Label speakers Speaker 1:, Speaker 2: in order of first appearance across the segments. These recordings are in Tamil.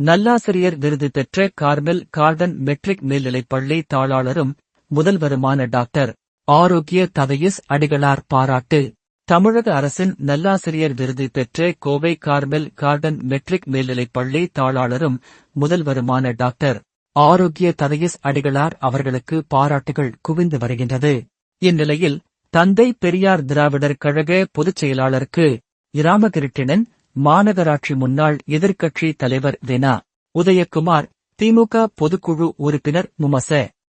Speaker 1: நல்லாசிரியர் விருது பெற்ற கார்மெல் கார்டன் மெட்ரிக் மேல்நிலைப்பள்ளி தாளாளரும் முதல்வருமான டாக்டர் ஆரோக்கிய ததையஸ் அடிகளார் பாராட்டு. தமிழக அரசின் நல்லாசிரியர் விருது பெற்ற கோவை கார்மெல் கார்டன் மெட்ரிக் மேல்நிலைப்பள்ளி தாளாளரும் முதல்வருமான டாக்டர் ஆரோக்கிய ததையஸ் அடிகளார் அவர்களுக்கு பாராட்டுகள் குவிந்து வருகின்றது. இந்நிலையில் தந்தை பெரியார் திராவிடர் கழக பொதுச் செயலாளருக்கு இராமகிருட்டிணன் மாநகராட்சி முன்னாள் எதிர்க்கட்சி தலைவர் வெனா உதயகுமார் திமுக பொதுக்குழு உறுப்பினர் முமச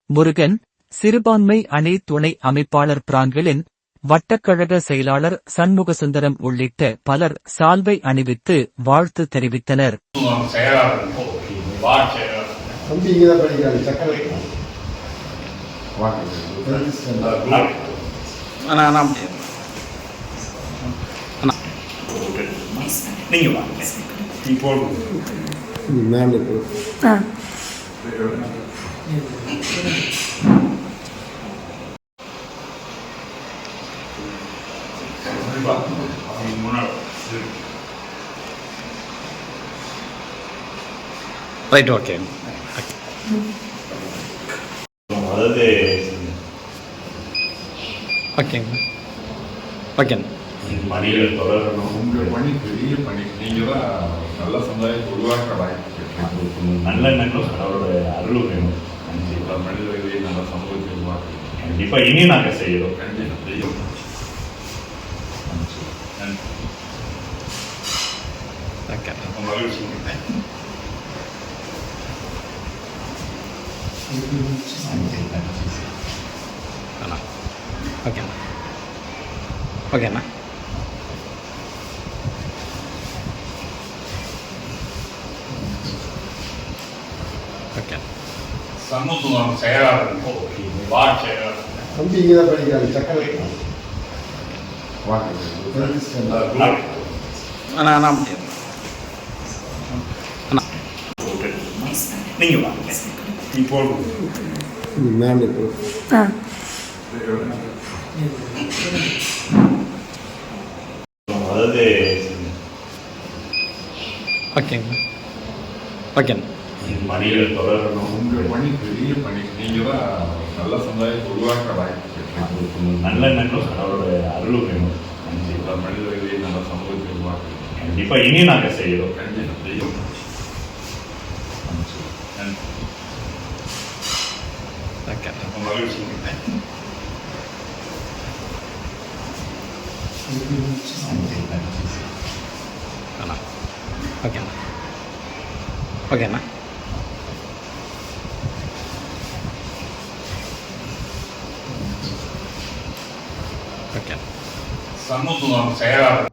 Speaker 1: முருகன் சிறுபான்மை அணி துணை அமைப்பாளர் பிரான்களின் வட்டக்கழக செயலாளர் சண்முகசுந்தரம் உள்ளிட்ட பலர் சால்வை அணிவித்து வாழ்த்து தெரிவித்தனர்.
Speaker 2: செயலாளர் வார்டு செயலாளர்
Speaker 3: தம்பி இங்கே தான் படிக்கிறாங்க சக்கரை வாங்க
Speaker 4: அண்ணா அண்ணா அப்படியே
Speaker 2: நீங்க வாங்க நீ போடுங்க
Speaker 3: மேம்
Speaker 2: நீ முன்னாடி
Speaker 4: ரைட் ஓகே
Speaker 2: அதாவது
Speaker 4: ஓகேங்க ஓகேண்ணா
Speaker 2: மணிகள் தொடரணும்.
Speaker 5: உங்கள் பணி பெரிய பணி. நீங்கள் தான் நல்ல சமுதாயத்தை உருவாக்க வாய்ப்பு பெற்றீங்க.
Speaker 2: நல்லெண்ணங்களும் கடவுளுடைய அருளும் வேணும். நன்றி
Speaker 5: நல்ல மனிதர்களை நல்ல சமூகத்தை உருவாக்க
Speaker 2: கண்டிப்பா. இனி நாங்க செய்யறோம்.
Speaker 5: கண்டிப்பாக செய்யும்
Speaker 2: மகிழ்ச்சி.
Speaker 4: ஓகேண்ணா ஓகேண்ணா
Speaker 2: சமத்துவம் செயலாளர் வார்டு செயலாளர்.
Speaker 3: தம்பி இங்கே தான் படிக்கிறாங்க சக்கரை
Speaker 4: அண்ணா அண்ணா. அப்படியே
Speaker 2: நீங்க வாங்க. நீ போடுங்க
Speaker 3: மேம்
Speaker 2: அதாவது
Speaker 4: ஓகேங்க. ஓகேண்ணா
Speaker 2: மணிகள் தொடரணும்.
Speaker 5: உங்கள் பணி பெரிய பணி நீங்கள் தான் நல்ல சமுதாயத்தை உருவாக்க வாய்ப்பு பெற்றீங்க.
Speaker 2: நல்லெண்ணங்களும் கடவுளுடைய அருளும் வேணும்.
Speaker 5: நல்ல மனிதர்களை நல்ல சமூகத்தை உருவாக்க
Speaker 2: கண்டிப்பா இனி நாங்க செய்யறோம்.
Speaker 5: கண்டிப்பாக செய்யும்
Speaker 2: மகிழ்ச்சி.
Speaker 4: ஓகேண்ணா ஓகேண்ணா
Speaker 2: சமத்துவம் செயலாளர்